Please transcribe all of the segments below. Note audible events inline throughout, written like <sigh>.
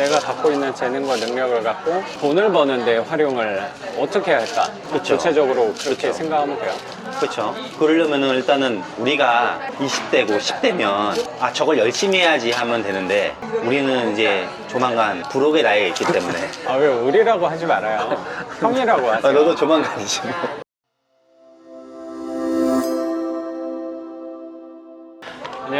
내가 갖고 있는 재능과 능력을 갖고 돈을 버는 데 활용을 어떻게 할까? 그쵸. 구체적으로 그렇게 그쵸. 생각하면 돼요. 그렇죠. 그러려면은 일단은 우리가 20대고 10대면 아 저걸 열심히 해야지 하면 되는데 우리는 이제 조만간 부록의 나이에 있기 때문에 아 왜 우리라고 하지 말아요. 형이라고 <laughs> 하세요. 아, 너도 조만간이지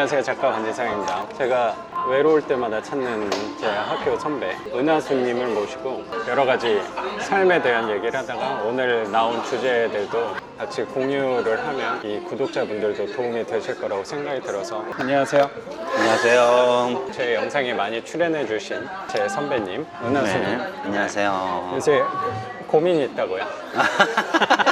안녕하세요 작가 반지상입니다 제가 외로울 때마다 찾는 제 학교 선배 은하수님을 모시고 여러 가지 삶에 대한 얘기를 하다가 오늘 나온 주제들도 같이 공유를 하면 이 구독자분들도 도움이 되실 거라고 생각이 들어서 안녕하세요 안녕하세요. 제 영상에 많이 출연해 주신 제 선배님 은하수님 네, 안녕하세요. 요새 고민이 있다고요? <laughs>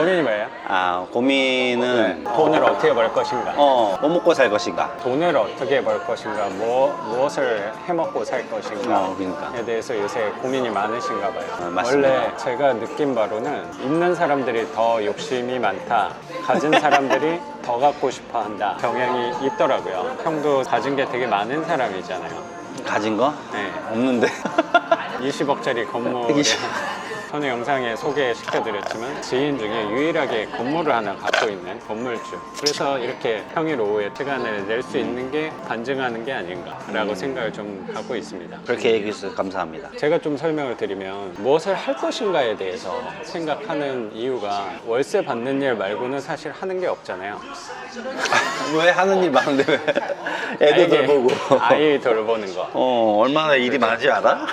고민이 뭐예요? 아 고민은 네. 돈을 어떻게 벌 것인가? 어, 뭐 먹고 살 것인가? 돈을 어떻게 벌 것인가? 뭐, 무엇을 해먹고 살 것인가? 어, 그러니까. 에 대해서 요새 고민이 많으신가 봐요. 어, 맞습니다. 원래 제가 느낀 바로는 있는 사람들이 더 욕심이 많다. 가진 사람들이 <laughs> 더 갖고 싶어 한다. 경향이 있더라고요. 형도 가진 게 되게 많은 사람이잖아요. 가진 거? 네. 없는데. 20억짜리 건물. 20. 전에 영상에 소개시켜드렸지만 지인 중에 유일하게 건물을 하나 갖고 있는 건물주. 그래서 이렇게 평일 오후에 퇴근을 낼 수 있는 게 반증하는 게 아닌가라고 음. 생각을 좀 하고 있습니다. 그렇게 얘기해 주셔서 감사합니다. 제가 좀 설명을 드리면 무엇을 할 것인가에 대해서 생각하는 이유가 월세 받는 일 말고는 사실 하는 게 없잖아요. <laughs> 왜 하는 일 많은데 왜? <laughs> 애들 아이게- 돌보고. 아이 돌보는 거 어 얼마나 일이 많지 않아?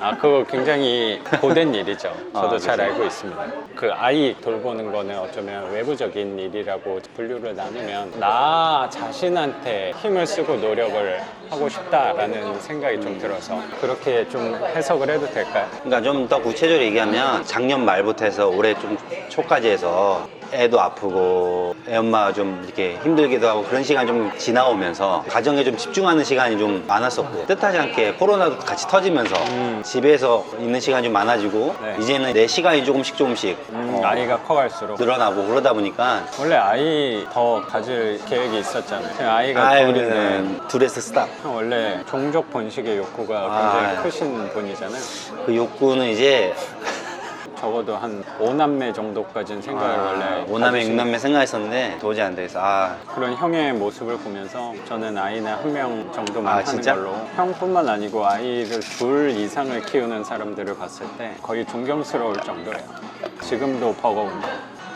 아 그거 굉장히 고된 <laughs> 일이죠. 저도 아, 잘. 알고 있습니다. 그 아이 돌보는 거는 어쩌면 외부적인 일이라고 분류를 나누면 나 자신한테 힘을 쓰고 노력을 하고 싶다라는 생각이 좀 들어서 그렇게 좀 해석을 해도 될까요? 그러니까 좀 더 구체적으로 얘기하면 작년 말부터 해서 올해 좀 초까지 해서 애도 아프고 애 엄마가 좀 이렇게 힘들기도 하고 그런 시간이 좀 지나오면서 가정에 좀 집중하는 시간이 좀 많았었고 뜻하지 않게 코로나도 같이 터지면서 집에서 있는 시간이 좀 많아지고 네. 이제는 내 시간이 조금씩 조금씩 음, 어, 아이가 커갈수록 늘어나고 그러다 보니까 원래 아이 더 가질 계획이 있었잖아요. 지금 아이가 아이는 둘에서 스탑 형 원래 종족 번식의 욕구가 굉장히 아. 크신 분이잖아요. 그 욕구는 이제 적어도 한 5남매 정도까지는 생각을 원래 아, 오남매 가지시는 육남매 생각했었는데 도저히 안 되겠어 아 그런 형의 모습을 보면서 저는 아이는 한 명 정도만 아, 하는 진짜? 걸로 형뿐만 아니고 아이를 둘 이상을 키우는 사람들을 봤을 때 거의 존경스러울 정도예요. 지금도 버거운데.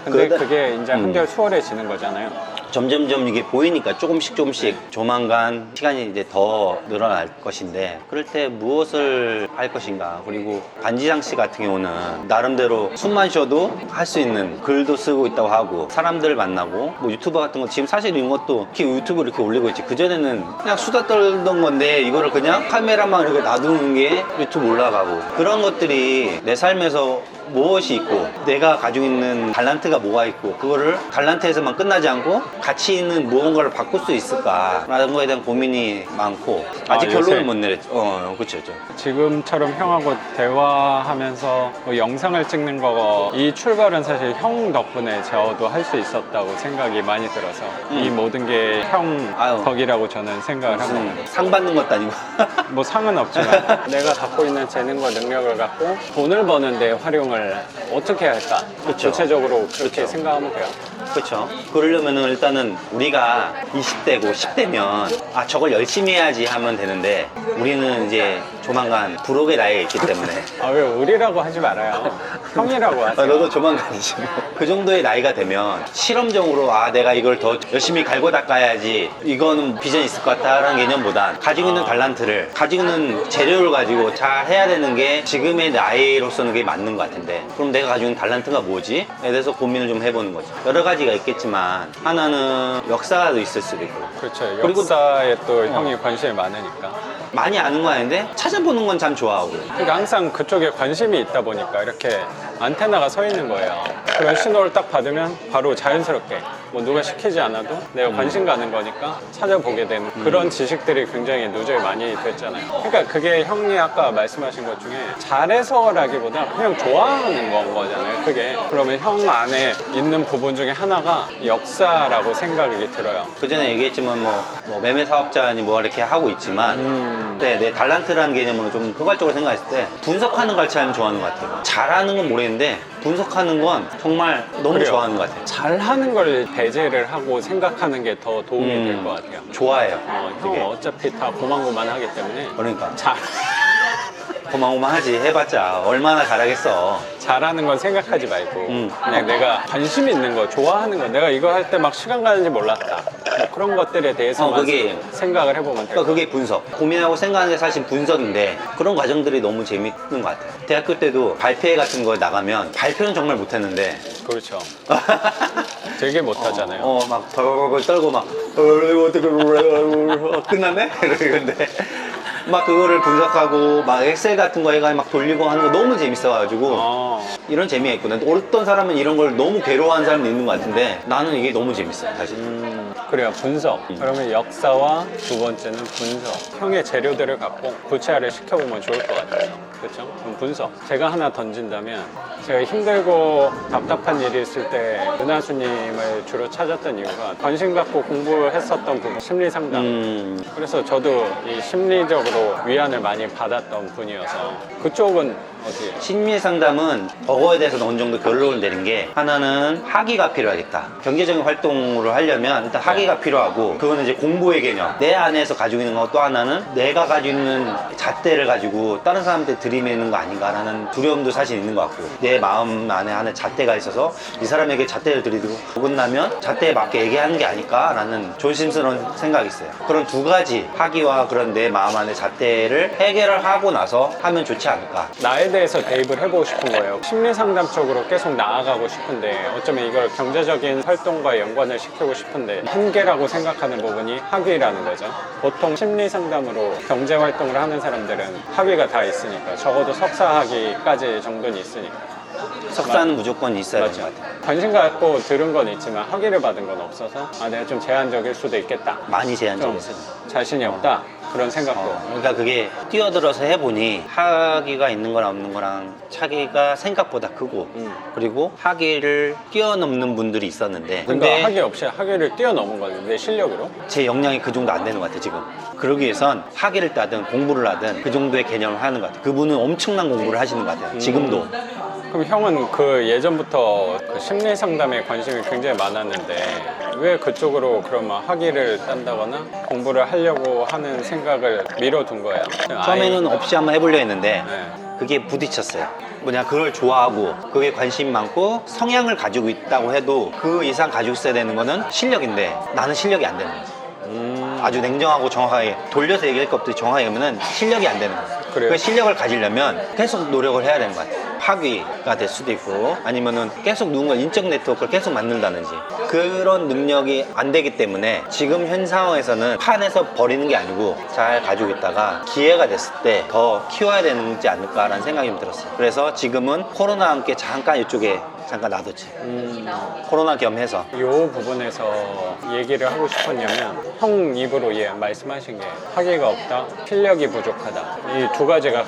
근데 그러다- 그게 이제 음. 한결 수월해지는 거잖아요. 점점점 이게 보이니까 조금씩 조금씩 조만간 시간이 이제 더 늘어날 것인데 그럴 때 무엇을 할 것인가. 그리고 반지장 씨 같은 경우는 나름대로 숨만 쉬어도 할 수 있는 글도 쓰고 있다고 하고 사람들을 만나고 뭐 유튜버 같은 거 지금 사실 이런 것도 이렇게 유튜브 이렇게 올리고 있지. 그전에는 그냥 수다 떨던 건데 이거를 그냥 카메라만 이렇게 놔두는 게 유튜브 올라가고 그런 것들이 내 삶에서 무엇이 있고 내가 가지고 있는 달란트가 뭐가 있고 그거를 달란트에서만 끝나지 않고 가치 있는 무언가를 바꿀 수 있을까라는 거에 대한 고민이 많고 아직 아, 결론을 못 내렸죠. 어, 그렇죠, 그렇 죠. 지금처럼 형하고 대화하면서 뭐 영상을 찍는 거 이 출발은 사실 형 덕분에 저도 할 수 있었다고 생각이 많이 들어서 이 모든 게형 음. 아유. 덕이라고 저는 생각을 합니다. 무슨 상 받는 것도 아니고 <laughs> 뭐 상은 없지만 <laughs> 내가 갖고 있는 재능과 능력을 갖고 돈을 버는 데 활용을 어떻게 할까? 구체적으로 그렇게. 생각하면 돼요. 그렇죠. 그러려면은 일단은 우리가 20대고 10대면 아 저걸 열심히 해야지 하면 되는데 우리는 이제 조만간 부록의 나이에 있기 때문에 아 왜 우리라고 하지 말아요. 형이라고 하세요. 아, 너도 조만간이지. 뭐. 그 정도의 나이가 되면 실험적으로 아 내가 이걸 더 열심히 갈고 닦아야지 이거는 비전이 있을 것 같다라는 개념보단 가지고 있는 아. 달란트를 가지고 있는 재료를 가지고 잘 해야 되는 게 지금의 나이로서는 그게 맞는 것 같은데 그럼 내가 가지고 있는 달란트가 뭐지? 에 대해서 고민을 좀 해보는 거죠. 여러 가지 가 있겠지만 하나는 역사가 있을 수도 있고 그렇죠. 그리고- 역사에 또 형이 관심이 많으니까. 많이 아는 거 아닌데 찾아보는 건 참 좋아하고 그러니까 항상 그쪽에 관심이 있다 보니까 이렇게 안테나가 서 있는 거예요. 그런 신호를 딱 받으면 바로 자연스럽게 뭐 누가 시키지 않아도 내가 관심 가는 거니까 찾아보게 되는 그런 지식들이 굉장히 누적이 많이 됐잖아요. 그러니까 그게 형이 아까 말씀하신 것 중에 잘해서라기보다 그냥 좋아하는 건 거잖아요. 그게 그러면 형 안에 있는 부분 중에 하나가 역사라고 생각이 들어요. 그 전에 얘기했지만 뭐, 뭐 매매 사업자니 뭐 이렇게 하고 있지만 음, 네, 내 달란트라는 개념으로 좀 포괄적으로 생각했을 때 분석하는 걸 참 좋아하는 것 같아요. 잘하는 건 모르겠 는데 분석하는 건 정말 너무 그래요. 좋아하는 것 같아요. 잘하는 걸 배제를 하고 생각하는 게 더 도움이 음. 될것 같아요. 좋아해요. 어, 되게. 형 어차피 다 고만고만하기 때문에 그러니까 잘 고마고마하지 해봤자 얼마나 잘하겠어. 잘하는 건 생각하지 말고 음. 그냥 내가 관심 있는 거 좋아하는 거 내가 이거 할 때 막 시간 가는지 몰랐다 뭐 그런 것들에 대해서만 어, 그게- 생각을 해보면 될 그러니까 것 그게 분석. 고민하고 생각하는 게 사실 분석인데 그런 과정들이 너무 재밌는 것 같아요. 대학교 때도 발표회 같은 거 나가면 발표는 정말 못했는데 같아요. 그렇죠 <laughs> 되게 못하잖아요 어, 막 벌벌벌 떨고 막 어, 이거 어떻게 어, 끝났네? <laughs> 이러는데 막 그거를 분석하고 막 엑셀 같은 거 해가 막 돌리고 하는 거 너무 재밌어가지고 어, 이런 재미가 있거든. 어떤 사람은 이런 걸 너무 괴로워하는 사람도 있는 것 같은데 나는 이게 너무 재밌어요, 사실. 음, 그래요 분석. 그러면 역사와 두 번째는 분석. 형의 재료들을 갖고 구체화를 시켜보면 좋을 것 같아요. 그렇죠? 그럼 분석. 제가 하나 던진다면 제가 힘들고 답답한 일이 있을 때 은하수님을 주로 찾았던 이유가 관심 갖고 공부했었던 부분 심리 상담. 음, 그래서 저도 이 심리적으로 위안을 많이 받았던 분이어서 그쪽은 어떻게 심리 상담은 그거에 대해서 어느 정도 결론을 내린 게 하나는 학위가 필요하겠다. 경제적인 활동으로 하려면 일단 학위가 필요하고 그거는 이제 공부의 개념. 내 안에서 가지고 있는 거 또 하나는 내가 가지고 있는 잣대를 가지고 다른 사람한테 들이매는 거 아닌가라는 두려움도 사실 있는 것 같고 내 마음 안에 하는 잣대가 있어서 이 사람에게 잣대를 들이대고 어긋나면 잣대에 맞게 얘기하는 게 아닐까라는 조심스러운 생각이 있어요. 그런 두 가지 학위와 그런 내 마음 안의 잣대를 해결을 하고 나서 하면 좋지 않을까. 나에 대해서 대입을 해보고 싶은 거예요. 심리 상담 쪽으로 계속 나아가고 싶은데 어쩌면 이걸 경제적인 활동과 연관을 시키고 싶은데 한계라고 생각하는 부분이 학위라는 거죠. 보통 심리 상담으로 경제 활동을 하는 사람들은 학위가 다 있으니까 적어도 석사 학위까지 정도는 있으니까. 석사는 무조건 있어야 되는. 것 같아요. 관심 갖고 들은 건 있지만 학위를 받은 건 없어서 아 내가 좀 제한적일 수도 있겠다. 많이 좀 제한적이었어요. 자신이 없다 그런 생각도. 어, 그러니까 그게 뛰어들어서 해보니 학위가 있는 거랑 없는 거랑 차이가 생각보다 크고 음. 그리고 학위를 뛰어넘는 분들이 있었는데 그러니까 근데 학위 없이 학위를 뛰어넘은 거죠. 내 실력으로. 제 역량이 그 정도 안 되는 것 같아요 지금 그러기 위해선 학위를 따든 공부를 하든 그 정도의 개념을 하는 것 같아요 그분은 엄청난 공부를 하시는 것 음. 같아요 지금도 그럼 형은 그 예전부터 그 심리 상담에 관심이 굉장히 많았는데 왜 그쪽으로 그러면 학위를 딴다거나 공부를 하려고 하는 생각을 미뤄둔 거야? 처음에는 없이 한번 해보려 했는데 네. 그게 부딪혔어요. 뭐냐 그걸 좋아하고 그게 관심 많고 성향을 가지고 있다고 해도 그 이상 가지고 있어야 되는 거는 실력인데 나는 실력이 안 되는 거지. 음, 아주 냉정하고 정확하게 돌려서 얘기할 것 없이 정확하게 하면은 실력이 안 되는 거예요. 그래요? 그 실력을 가지려면 계속 노력을 해야 되는 것 같아요. 학위가 될 수도 있고 아니면은 계속 누군가 인적 네트워크를 계속 만든다든지 그런 능력이 안 되기 때문에 지금 현 상황에서는 판에서 버리는 게 아니고 잘 가지고 있다가 기회가 됐을 때 더 키워야 되지 않을까라는 생각이 좀 들었어요. 그래서 지금은 코로나와 함께 잠깐 이쪽에 잠깐 놔뒀지. 음, 코로나 겸해서 이 부분에서 얘기를 하고 싶었냐면 형 입으로 예 말씀하신 게 학위가 없다, 실력이 부족하다 이 두 가지가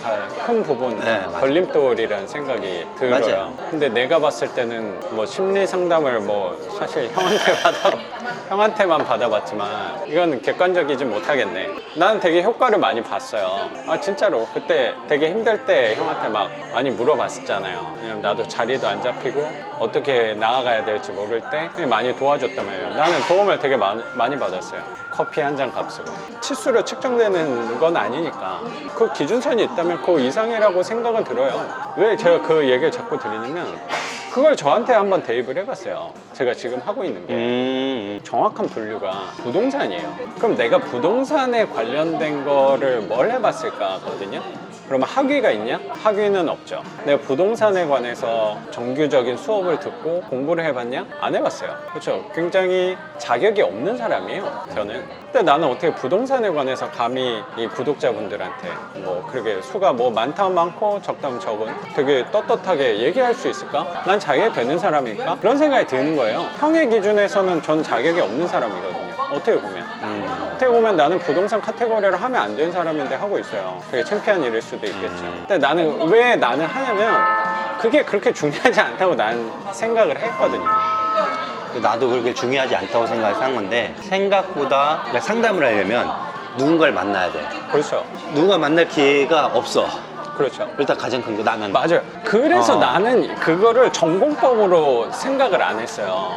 큰 부분 네, 맞아요. 걸림돌이라는 생각이 들어요. 맞아요. 근데 내가 봤을 때는 뭐 심리 상담을 뭐 사실 형한테 받아 형한테만 받아봤지만 이건 객관적이지 못하겠네. 나는 되게 효과를 많이 봤어요. 아 진짜로 그때 되게 힘들 때 형한테 막 많이 물어봤었잖아요. 왜냐면 나도 자리도 안 잡히고 어떻게 나아가야 될지 모를 때 많이 도와줬단 말이에요. 나는 도움을 되게 많이, 많이 받았어요. 커피 한 잔 값으로. 치수로 측정되는 건 아니니까 그 기준선이 있다면 그 이상이라고 생각은 들어요. 왜 제가 그 얘기를 자꾸 드리냐면 그걸 저한테 한번 대입을 해봤어요. 제가 지금 하고 있는 게. 음, 정확한 분류가 부동산이에요. 그럼 내가 부동산에 관련된 거를 뭘 해봤을까거든요. 그러면 학위가 있냐? 학위는 없죠. 내가 부동산에 관해서 정규적인 수업을 듣고 공부를 해봤냐? 안 해봤어요. 그렇죠. 굉장히 자격이 없는 사람이에요. 저는. 근데 나는 어떻게 부동산에 관해서 감히 이 구독자분들한테 뭐 그렇게 수가 뭐 많다 많고 적다면 적은 되게 떳떳하게 얘기할 수 있을까? 난 자격이 되는 사람일까? 그런 생각이 드는 거예요. 형의 기준에서는 전 자격이 없는 사람이거든요. 어떻게 보면. 어떻게 보면 나는 부동산 카테고리를 하면 안 되는 사람인데 하고 있어요. 되게 창피한 일일 수도 있겠죠. 근데 나는 왜 나는 하냐면 그게 그렇게 중요하지 않다고 난 생각을 했거든요. 나도 그렇게 중요하지 않다고 생각해서 한 건데 생각보다 그러니까 상담을 하려면 누군가를 만나야 돼. 그렇죠. 누군가 만날 기회가 없어. 그렇죠. 일단 가장 큰 거 나는 맞아요. 그래서 어. 나는 그거를 전공법으로 생각을 안 했어요.